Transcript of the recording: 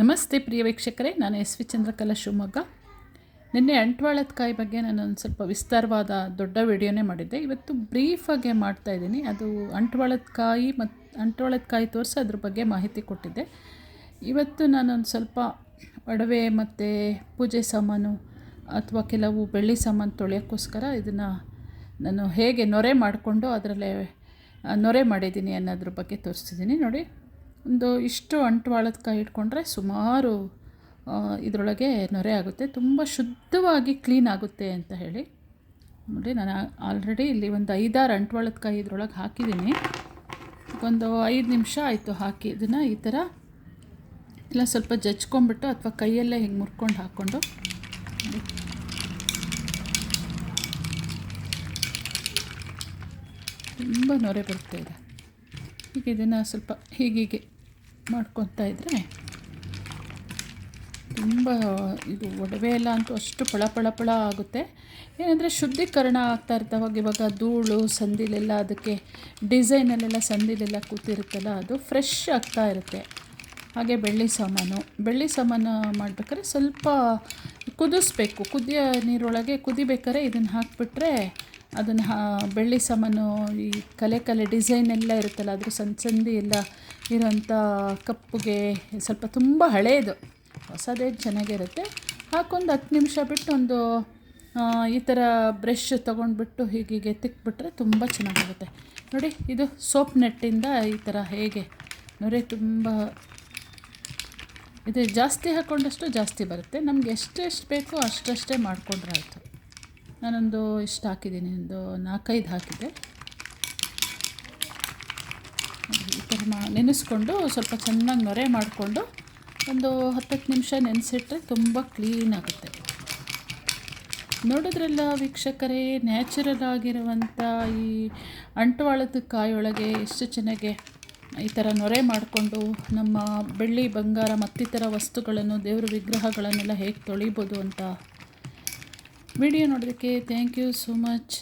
ನಮಸ್ತೆ ಪ್ರಿಯ ವೀಕ್ಷಕರೇ, ನಾನು ಎಸ್ ವಿ ಚಂದ್ರಕಲಾ ಶಿವಮೊಗ್ಗ. ನಿನ್ನೆ ಅಂಟ್ವಾಳದ ಕಾಯಿ ಬಗ್ಗೆ ನಾನು ಒಂದು ಸ್ವಲ್ಪ ವಿಸ್ತಾರವಾದ ದೊಡ್ಡ ವಿಡಿಯೋನೇ ಮಾಡಿದ್ದೆ. ಇವತ್ತು ಬ್ರೀಫಾಗೆ ಮಾಡ್ತಾ ಇದ್ದೀನಿ. ಅದು ಅಂಟ್ವಾಳದ ಕಾಯಿ ಮತ್ತು ಅಂಟ್ವಾಳದ ಕಾಯಿ ತೋರಿಸಿ ಅದ್ರ ಬಗ್ಗೆ ಮಾಹಿತಿ ಕೊಟ್ಟಿದ್ದೆ. ಇವತ್ತು ನಾನೊಂದು ಸ್ವಲ್ಪ ಒಡವೆ ಮತ್ತು ಪೂಜೆ ಸಾಮಾನು ಅಥವಾ ಕೆಲವು ಬೆಳ್ಳಿ ಸಾಮಾನು ತೊಳೆಯೋಕ್ಕೋಸ್ಕರ ಇದನ್ನು ನಾನು ಹೇಗೆ ನೊರೆ ಮಾಡಿಕೊಂಡು ಅದರಲ್ಲೇ ನೊರೆ ಮಾಡಿದ್ದೀನಿ ಅನ್ನೋದ್ರ ಬಗ್ಗೆ ತೋರಿಸ್ತಿದ್ದೀನಿ ನೋಡಿ ಒಂದು ಇಷ್ಟು ಅಂಟುವಾಳದ ಕಾಯಿ ಇಟ್ಕೊಂಡ್ರೆ ಸುಮಾರು ಇದರೊಳಗೆ ನೊರೆ ಆಗುತ್ತೆ. ತುಂಬ ಶುದ್ಧವಾಗಿ ಕ್ಲೀನ್ ಆಗುತ್ತೆ ಅಂತ ಹೇಳಿ. ನೋಡಿ, ನಾನು ಆಲ್ರೆಡಿ ಇಲ್ಲಿ ಒಂದು ಐದಾರು ಅಂಟ್ವಾಳದ ಕಾಯಿ ಇದ್ರೊಳಗೆ ಹಾಕಿದ್ದೀನಿ. ಒಂದು ಐದು ನಿಮಿಷ ಆಯಿತು ಹಾಕಿ. ಇದನ್ನು ಈ ಥರ ಇಲ್ಲ ಸ್ವಲ್ಪ ಜಜ್ಕೊಂಬಿಟ್ಟು ಅಥವಾ ಕೈಯಲ್ಲೇ ಹಿಂಗೆ ಮುರ್ಕೊಂಡು ಹಾಕ್ಕೊಂಡು. ತುಂಬ ನೊರೆ ಬರ್ತಾ ಇದೆ. ಈಗ ಇದನ್ನು ಸ್ವಲ್ಪ ಹೀಗೀಗೆ ಮಾಡ್ಕೊತಾ ಇದ್ದರೆ ತುಂಬ ಇದು ಒಡವೆ ಎಲ್ಲ ಅಂತೂ ಅಷ್ಟು ಪಳ ಪಳ ಪಳ ಆಗುತ್ತೆ. ಏನಂದರೆ ಶುದ್ಧೀಕರಣ ಆಗ್ತಾ ಇರ್ತಾವಾಗ ಇವಾಗ ಧೂಳು, ಸಂದಿಲೆಲ್ಲ ಅದಕ್ಕೆ ಡಿಸೈನಲ್ಲೆಲ್ಲ ಸಂದಿಲೆಲ್ಲ ಕೂತಿರುತ್ತಲ್ಲ, ಅದು ಫ್ರೆಶ್ ಆಗ್ತಾ ಇರುತ್ತೆ. ಹಾಗೆ ಬೆಳ್ಳಿ ಸಾಮಾನು. ಬೆಳ್ಳಿ ಸಾಮಾನು ಮಾಡ್ಬೇಕಾದ್ರೆ ಸ್ವಲ್ಪ ಕುದಿಸ್ಬೇಕು. ಕುದಿಯೋ ನೀರೊಳಗೆ ಕುದಿಬೇಕಾದ್ರೆ ಇದನ್ನು ಹಾಕಿಬಿಟ್ರೆ ಅದನ್ನು ಬೆಳ್ಳಿ ಸಾಮಾನು, ಈ ಕಲೆ ಕಲೆ ಡಿಸೈನ್ ಎಲ್ಲ ಇರುತ್ತಲ್ಲ, ಅದ್ರ ಸಣ್ಣ ಸಂದಿ ಎಲ್ಲ ಇರೋಂಥ ಕಪ್ಪುಗೆ ಸ್ವಲ್ಪ ತುಂಬ ಹಳೆಯದು ಹೊಸದೇ ಚೆನ್ನಾಗಿರುತ್ತೆ. ಹಾಕೊಂಡು ಹತ್ತು ನಿಮಿಷ ಬಿಟ್ಟು ಒಂದು ಈ ಥರ ಬ್ರಷ್ ತೊಗೊಂಡ್ಬಿಟ್ಟು ಹೀಗೀಗೆ ತಿಕ್ಬಿಟ್ರೆ ತುಂಬ ಚೆನ್ನಾಗಿರುತ್ತೆ. ನೋಡಿ, ಇದು ಸೋಪ್ ನೆಟ್ಟಿಂದ ಈ ಥರ ಹೇಗೆ. ನೋಡಿ, ತುಂಬ ಇದು ಜಾಸ್ತಿ ಹಾಕ್ಕೊಂಡಷ್ಟು ಜಾಸ್ತಿ ಬರುತ್ತೆ. ನಮ್ಗೆ ಎಷ್ಟೆಷ್ಟು ಬೇಕೋ ಅಷ್ಟಷ್ಟೇ ಮಾಡಿಕೊಂಡ್ರೆ ಆಯಿತು. ನಾನೊಂದು ಇಷ್ಟು ಹಾಕಿದ್ದೀನಿ, ಒಂದು ನಾಲ್ಕೈದು ಹಾಕಿದ್ದೆ. ಈ ಥರ ಮಾ, ನೆನೆಸ್ಕೊಂಡು ಸ್ವಲ್ಪ ಚೆನ್ನಾಗಿ ನೊರೆ ಮಾಡಿಕೊಂಡು ಒಂದು ಹತ್ತತ್ತು ನಿಮಿಷ ನೆನೆಸಿಟ್ರೆ ತುಂಬ ಕ್ಲೀನ್ ಆಗುತ್ತೆ. ನೋಡಿದ್ರೆಲ್ಲ ವೀಕ್ಷಕರೇ, ನ್ಯಾಚುರಲ್ ಆಗಿರುವಂಥ ಈ ಅಂಟುವಾಳದ ಕಾಯೊಳಗೆ ಎಷ್ಟು ಚೆನ್ನಾಗಿ ಈ ಥರ ನೊರೆ ಮಾಡಿಕೊಂಡು ನಮ್ಮ ಬೆಳ್ಳಿ ಬಂಗಾರ ಮತ್ತಿತರ ವಸ್ತುಗಳನ್ನು, ದೇವ್ರ ವಿಗ್ರಹಗಳನ್ನೆಲ್ಲ ಹೇಗೆ ತೊಳಿಬೋದು ಅಂತ ವಿಡಿಯೋ ನೋಡೋದಕ್ಕೆ ಥ್ಯಾಂಕ್ ಯು ಸೋ ಮಚ್